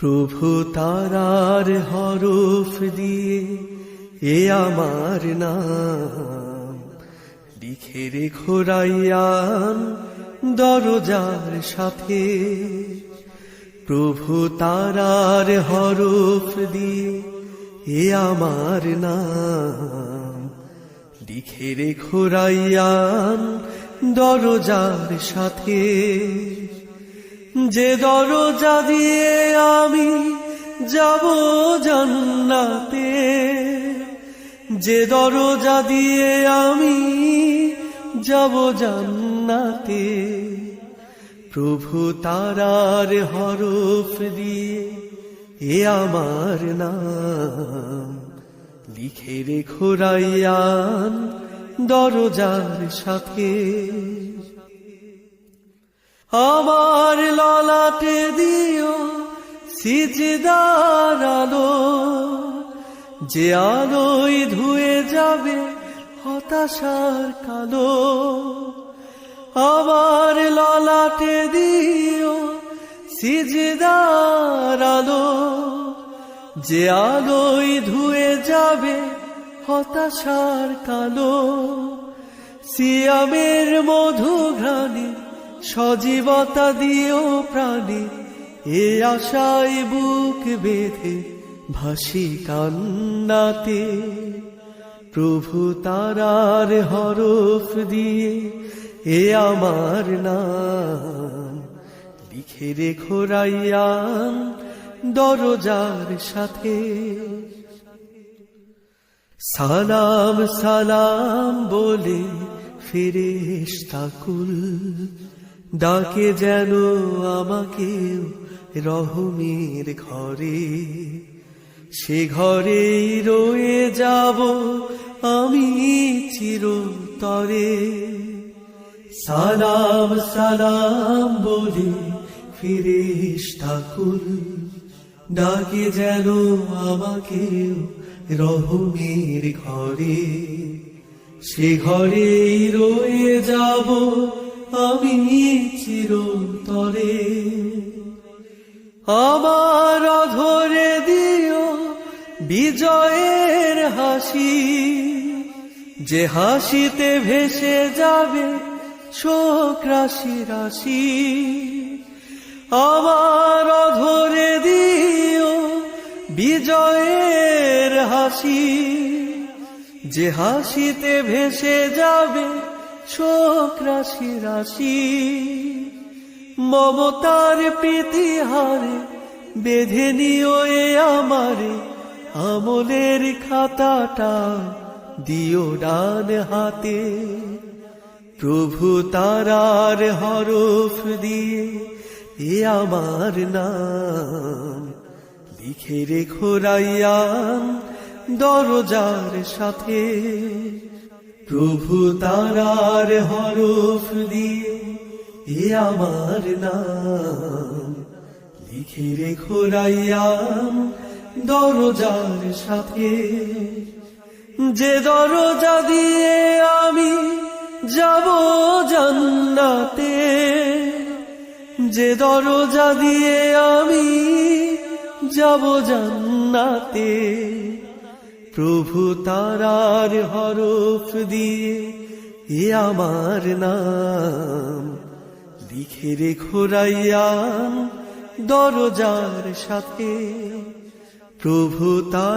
প্রভু তারার হরফ দিয়ে এ আমার নাম। লিখে রেখো দরজার সাথে। প্রভু তারার হরফ দিয়ে এ আমার নাম। লিখে রেখো দরজার সাথে। যে দরজা দিয়ে যাব জান্নাতে। যে দরজা দিয়ে আমি যাব জান্নাতে, প্রভু তারার হরফ দিয়ে এ আমার নাম। লিখে রেখো রাইয়ান দরজার সাথে। আমার ললাটে দিও সিজদার আলো যে আলোয় ধুয়ে যাবে হতাশার কালো। আবার ললাটে দিও সিজদার আলো যে আলোয় ধুয়ে যাবে হতাশার কালো। সিয়ামের মধু ঘ্রাণে সজীবতা দিও প্রাণে। এ আশায় বুক বেঁধে ভাসি কান্নাতে। প্রভু তারার হরফ দিয়ে এ আমার নাম। লিখে রেখো রাইয়ান দরজার সাথে। সালাম সালাম বলে ফেরেশতাকুল। ডাকে যেন আমাকে রহমের ঘরে। সে ঘরেই রয়ে যাব আমি চিরতরে। সালাম সালাম বলে ঠাকুর, ডাকে যেন আমাকে রহমের ঘরে। সে ঘরেই রয়ে যাব আমি চিরতরে আমার ধরে দিও বিজয়ের হাসি। যে হাসিতে ভেসে যাবে শোক রাশি রাশি। আমার ধরে দিও বিজয়ের হাসি। যে হাসিতে ভেসে যাবে শোক রাশি রাশি, মমতার প্রীতিহারে বেঁধে নিও আমারে, আমলের খাতাটা দিও ডান হাতে। প্রভু তারার হরফ দিয়ে এ আমার নাম। লিখে রেখো রাইয়ান দরজার সাথে। প্রভু তারার হরফ দিয়ে এ আমার নাম। লিখে রেখো রাইয়ান দরজার সাথে। যে দরজা দিয়ে আমি যাব জান্নাতে, যে দরজা দিয়ে আমি যাব জান্নাতে। প্রভু তারার হরফ দিয়ে এ আমার নাম। লিখে রেখো ঘোরাইয়া দরজার সাথে। প্রভু তারা